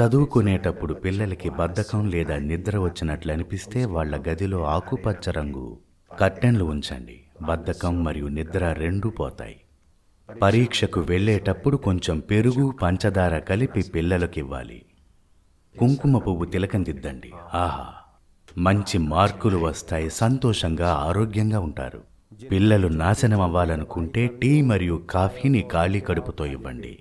చదువుకునేటప్పుడు పిల్లలకి బద్ధకం లేదా నిద్ర వచ్చినట్లు అనిపిస్తే వాళ్ళ గదిలో ఆకుపచ్చ రంగు కర్టెన్లు ఉంచండి. బద్ధకం మరియు నిద్ర రెండూ పోతాయి. పరీక్షకు వెళ్ళేటప్పుడు కొంచెం పెరుగు పంచదార కలిపి పిల్లలకివ్వాలి. కుంకుమ పువ్వు తిలకం దిద్దండి ఆహా! మంచి మార్కులు వస్తాయి సంతోషంగా ఆరోగ్యంగా ఉంటారు. పిల్లలు నాశనం అవ్వాలనుకుంటే టీ మరియు కాఫీని ఖాళీ కడుపుతో ఇవ్వండి.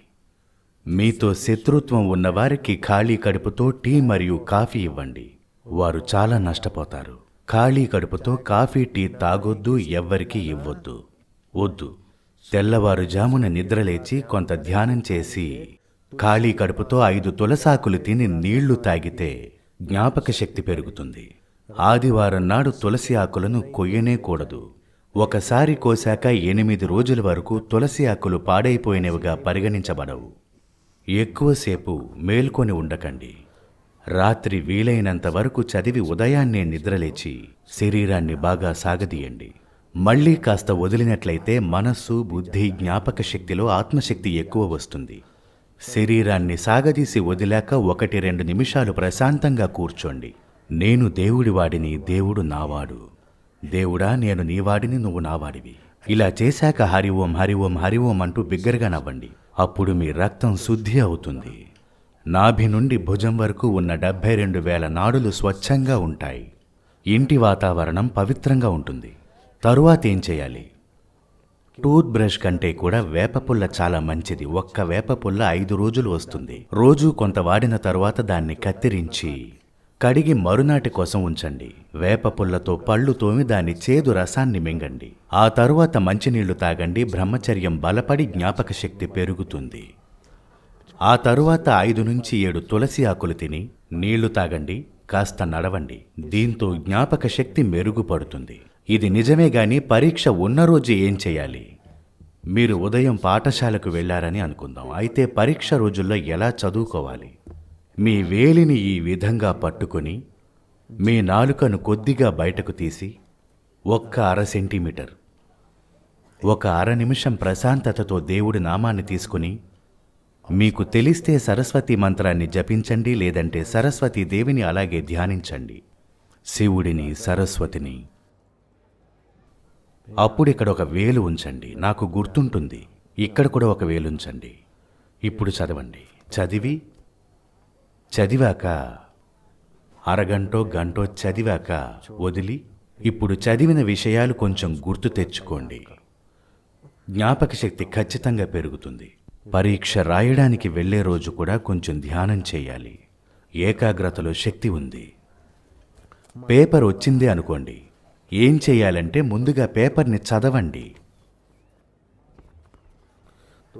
మీతో శత్రుత్వం ఉన్నవారికి ఖాళీ కడుపుతో టీ మరియు కాఫీ ఇవ్వండి. వారు చాలా నష్టపోతారు. ఖాళీ కడుపుతో కాఫీ టీ తాగొద్దు ఎవ్వరికీ ఇవ్వొద్దు. వద్దు. తెల్లవారుజామున నిద్రలేచి కొంత ధ్యానం చేసి ఖాళీ కడుపుతో ఐదు తులసాకులు తిని నీళ్ళు తాగితే జ్ఞాపక శక్తి పెరుగుతుంది. ఆదివారం నాడు తులసి ఆకులను కొయ్యనే కూడదు. ఒకసారి కోశాక ఎనిమిది రోజుల వరకు తులసి ఆకులు పాడైపోయినవిగా పరిగణించబడవు. ఎక్కువసేపు మేల్కొని ఉండకండి. రాత్రి వీలైనంత వరకు చదివి ఉదయాన్నే నిద్రలేచి శరీరాన్ని బాగా సాగదీయండి. మళ్ళీ కాస్త వదిలినట్లయితే మనస్సు బుద్ధి జ్ఞాపక శక్తిలో ఆత్మశక్తి ఎక్కువ వస్తుంది. శరీరాన్ని సాగదీసి వదిలాక ఒకటి రెండు నిమిషాలు ప్రశాంతంగా కూర్చోండి. నేను దేవుడి వాడిని దేవుడు నావాడు. దేవుడా నేను నీవాడిని నువ్వు నావాడివి. ఇలా చేశాక హరి ఓం హరి ఓం హరి ఓం అంటూ బిగ్గరగా నవ్వండి. అప్పుడు మీ రక్తం శుద్ధి అవుతుంది. నాభి నుండి భుజం వరకు ఉన్న డెబ్బై రెండు వేల నాడులు స్వచ్ఛంగా ఉంటాయి. ఇంటి వాతావరణం పవిత్రంగా ఉంటుంది. తరువాత ఏం చేయాలి? టూత్ బ్రష్ కంటే కూడా వేపపుల్ల చాలా మంచిది. ఒక్క వేపపుల్ల ఐదు రోజులు వస్తుంది. రోజు కొంత వాడిన తరువాత దాన్ని కత్తిరించి కడిగి మరునాటి కోసం ఉంచండి. వేపపుల్లతో పళ్ళు తోమి దాని చేదు రసాన్ని మింగండి. ఆ తరువాత మంచినీళ్ళు తాగండి. బ్రహ్మచర్యం బలపడి జ్ఞాపక శక్తి పెరుగుతుంది. ఆ తరువాత ఐదు నుంచి ఏడు తులసి ఆకులు తిని నీళ్ళు తాగండి. కాస్త నడవండి. దీంతో జ్ఞాపక శక్తి మెరుగుపడుతుంది. ఇది నిజమే గాని పరీక్ష ఉన్న రోజు ఏం చేయాలి? మీరు ఉదయం పాఠశాలకు వెళ్ళారని అనుకుందాం. అయితే పరీక్ష రోజుల్లో ఎలా చదువుకోవాలి? మీ వేలిని ఈ విధంగా పట్టుకొని మీ నాలుకను కొద్దిగా బయటకు తీసి ఒక్క అర సెంటీమీటర్ ఒక అర నిమిషం ప్రశాంతతతో దేవుడి నామాన్ని తీసుకుని మీకు తెలిస్తే సరస్వతి మంత్రాన్ని జపించండి లేదంటే సరస్వతి దేవిని అలాగే ధ్యానించండి. శివుడిని సరస్వతిని. అప్పుడు ఇక్కడ ఒక వేలు ఉంచండి. నాకు గుర్తుంటుంది. ఇక్కడ కూడా ఒక వేలు ఉంచండి. ఇప్పుడు చదవండి. చదివి చదివాక అరగంటో గంటో చదివాక వదిలి ఇప్పుడు చదివిన విషయాలు కొంచెం గుర్తు తెచ్చుకోండి. జ్ఞాపక శక్తి ఖచ్చితంగా పెరుగుతుంది. పరీక్ష రాయడానికి వెళ్ళే రోజు కూడా కొంచెం ధ్యానం చేయాలి. ఏకాగ్రతలో శక్తి ఉంది. పేపర్ వచ్చింది అనుకోండి. ఏం చేయాలంటే ముందుగా పేపర్ని చదవండి.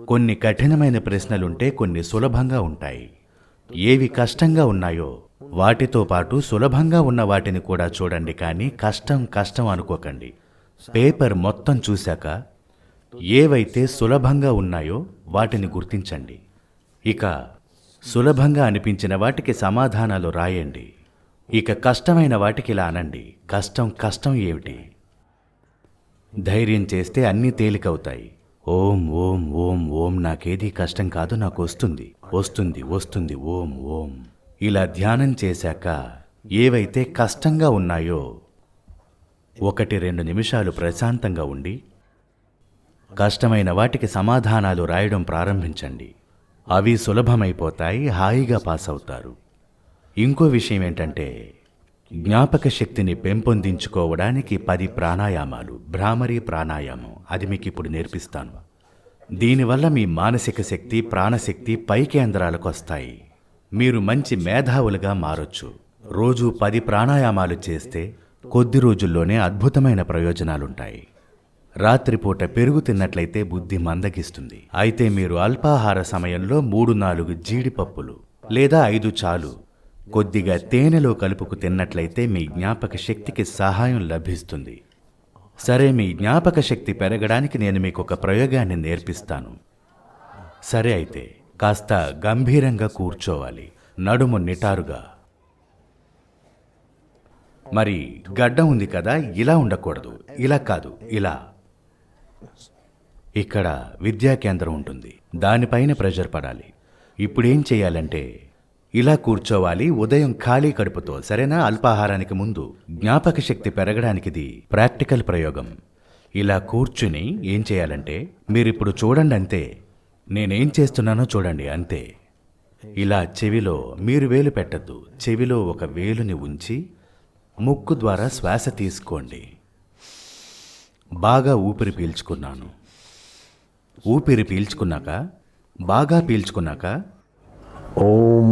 కొన్ని కఠినమైన ప్రశ్నలుంటే కొన్ని సులభంగా ఉంటాయి. ఏవి కష్టంగా ఉన్నాయో వాటితో పాటు సులభంగా ఉన్న వాటిని కూడా చూడండి కానీ కష్టం కష్టం అనుకోకండి. పేపర్ మొత్తం చూశాక ఏవైతే సులభంగా ఉన్నాయో వాటిని గుర్తించండి. ఇక సులభంగా అనిపించిన వాటికి సమాధానాలు రాయండి. ఇక కష్టమైన వాటికి ఇలా అనండి. కష్టం కష్టం ఏమిటి? ధైర్యం చేస్తే అన్నీ తేలికవుతాయి. ఓం ఓం ఓం ఓం నాకేదీ కష్టం కాదు నాకు వస్తుంది. వస్తుంది వస్తుంది ఓం ఓం. ఇలా ధ్యానం చేశాక ఏవైతే కష్టంగా ఉన్నాయో ఒకటి రెండు నిమిషాలు ప్రశాంతంగా ఉండి కష్టమైన వాటికి సమాధానాలు రాయడం ప్రారంభించండి. అవి సులభమైపోతాయి హాయిగా పాస్ అవుతారు. ఇంకో విషయం ఏంటంటే జ్ఞాపక శక్తిని పెంపొందించుకోవడానికి పది ప్రాణాయామాలు. భ్రామరీ ప్రాణాయామం. అది మీకు ఇప్పుడు నేర్పిస్తాను. దీనివల్ల మీ మానసిక శక్తి ప్రాణశక్తి పై కేంద్రాలకు వస్తాయి. మీరు మంచి మేధావులుగా మారొచ్చు. రోజు పది ప్రాణాయామాలు చేస్తే కొద్ది రోజుల్లోనే అద్భుతమైన ప్రయోజనాలుంటాయి. రాత్రిపూట పెరుగు తిన్నట్లయితే బుద్ధి మందగిస్తుంది. అయితే మీరు అల్పాహార సమయంలో మూడు నాలుగు జీడిపప్పులు లేదా ఐదు చాలు కొద్దిగా తేనెలో కలుపుకు తిన్నట్లయితే మీ జ్ఞాపక శక్తికి సహాయం లభిస్తుంది. సరే మీ జ్ఞాపక శక్తి పెరగడానికి నేను మీకు ఒక ప్రయోగాన్ని నేర్పిస్తాను. సరే అయితే కాస్త గంభీరంగా కూర్చోవాలి. నడుము నిటారుగా. మరి గడ్డం ఉంది కదా ఇలా ఉండకూడదు. ఇలా కాదు ఇలా. ఇక్కడ విద్యా కేంద్రం ఉంటుంది. దానిపైన ప్రెషర్ పడాలి. ఇప్పుడేం చేయాలంటే ఇలా కూర్చోవాలి ఉదయం ఖాళీ కడుపుతో. సరేనా? అల్పాహారానికి ముందు. జ్ఞాపక శక్తి పెరగడానికి ఇది ప్రాక్టికల్ ప్రయోగం. ఇలా కూర్చుని ఏం చేయాలంటే మీరిప్పుడు చూడండి అంతే నేనేం చేస్తున్నానో చూడండి అంతే. ఇలా చెవిలో మీరు వేలు పెట్టద్దు. చెవిలో ఒక వేలుని ఉంచి ముక్కు ద్వారా శ్వాస తీసుకోండి. బాగా ఊపిరి పీల్చుకున్నాను. ఊపిరి పీల్చుకున్నాక బాగా పీల్చుకున్నాక ఓం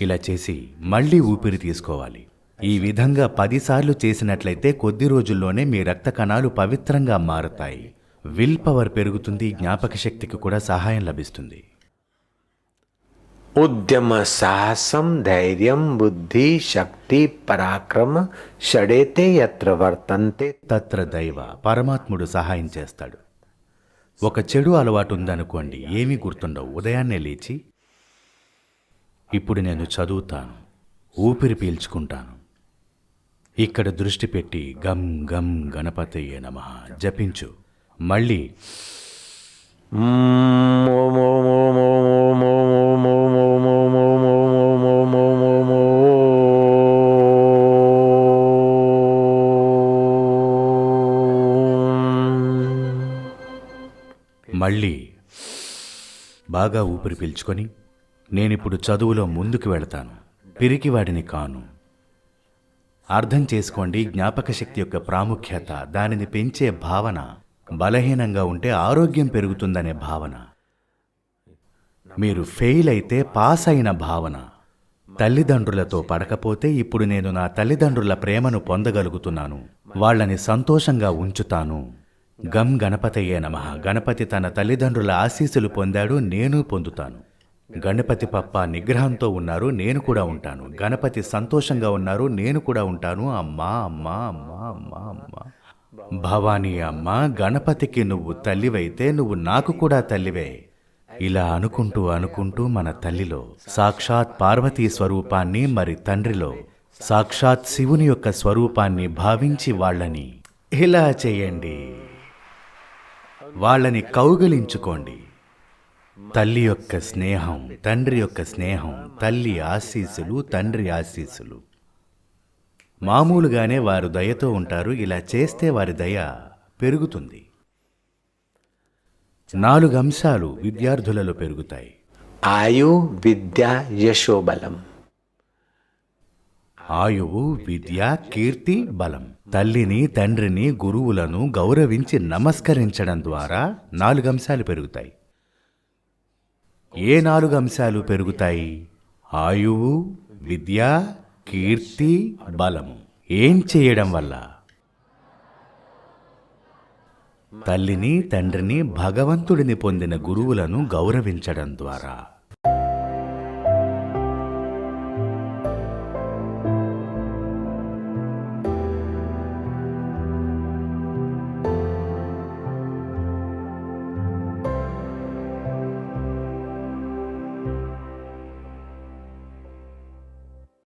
ఇలా చేసి మళ్ళీ ఊపిరి తీసుకోవాలి. ఈ విధంగా పదిసార్లు చేసినట్లయితే కొద్ది రోజుల్లోనే మీ రక్త కణాలు పవిత్రంగా మారుతాయి. విల్ పవర్ పెరుగుతుంది జ్ఞాపక శక్తికి కూడా సహాయం లభిస్తుంది. ఉద్యమ సాహసం ధైర్యం బుద్ధి శక్తి పరాక్రమ షడేతే యత్ర వర్తంతే తత్ర దైవ పరమాత్ముడు సహాయం చేస్తాడు. ఒక చెడు అలవాటు ఉందనుకోండి ఏమీ గుర్తుండవు. ఉదయాన్నే లేచి ఇప్పుడు నేను చదువుతాను ఊపిరి పీల్చుకుంటాను. ఇక్కడ దృష్టి పెట్టి గం గం గణపతయ్యే నమ జపించు. మళ్ళీ. మళ్ళీ బాగా ఊపిరి పీల్చుకొని నేనిప్పుడు చదువులో ముందుకు వెళతాను. పిరికివాడిని కాను. అర్థం చేసుకోండి జ్ఞాపక శక్తి యొక్క ప్రాముఖ్యత దానిని పెంచే భావన బలహీనంగా ఉంటే ఆరోగ్యం పెరుగుతుందనే భావన. మీరు ఫెయిల్ అయితే పాస్ అయిన భావన. తల్లిదండ్రులతో పడకపోతే ఇప్పుడు నేను నా తల్లిదండ్రుల ప్రేమను పొందగలుగుతున్నాను. వాళ్ళని సంతోషంగా ఉంచుతాను. గం గణపతయ్యే నమ. గణపతి తన తల్లిదండ్రుల ఆశీస్సులు పొందాడు నేను పొందుతాను. గణపతి పప్ప నిగ్రహంతో ఉన్నారు నేను కూడా ఉంటాను. గణపతి సంతోషంగా ఉన్నారు నేను కూడా ఉంటాను. అమ్మా అమ్మా అమ్మా అమ్మా అమ్మా. భవానీ అమ్మ గణపతికి నువ్వు తల్లివైతే నువ్వు నాకు కూడా తల్లివే. ఇలా అనుకుంటూ అనుకుంటూ మన తల్లిలో సాక్షాత్ పార్వతీ స్వరూపాన్ని మరి తండ్రిలో సాక్షాత్ శివుని యొక్క స్వరూపాన్ని భావించి వాళ్ళని. ఇలా చేయండి. వాళ్ళని కౌగిలించుకోండి. తల్లి యొక్క స్నేహం తండ్రి యొక్క స్నేహం తల్లి ఆశీస్సులు తండ్రి ఆశీస్సులు. మామూలుగానే వారు దయతో ఉంటారు ఇలా చేస్తే వారి దయ పెరుగుతుంది. నాలుగు అంశాలు విద్యార్థులలో పెరుగుతాయి. ఆయు విద్య యశోబలం ఆయువు విద్య కీర్తి బలం. తల్లిని తండ్రిని గురువులను గౌరవించి నమస్కరించడం ద్వారా నాలుగు అంశాలు పెరుగుతాయి. ఏ నాలుగు అంశాలు పెరుగుతాయి? ఆయువు విద్య కీర్తి బలము ఏం చేయడం వల్ల? తల్లిని తండ్రిని భగవంతుడిని పొందిన గురువులను గౌరవించడం ద్వారా.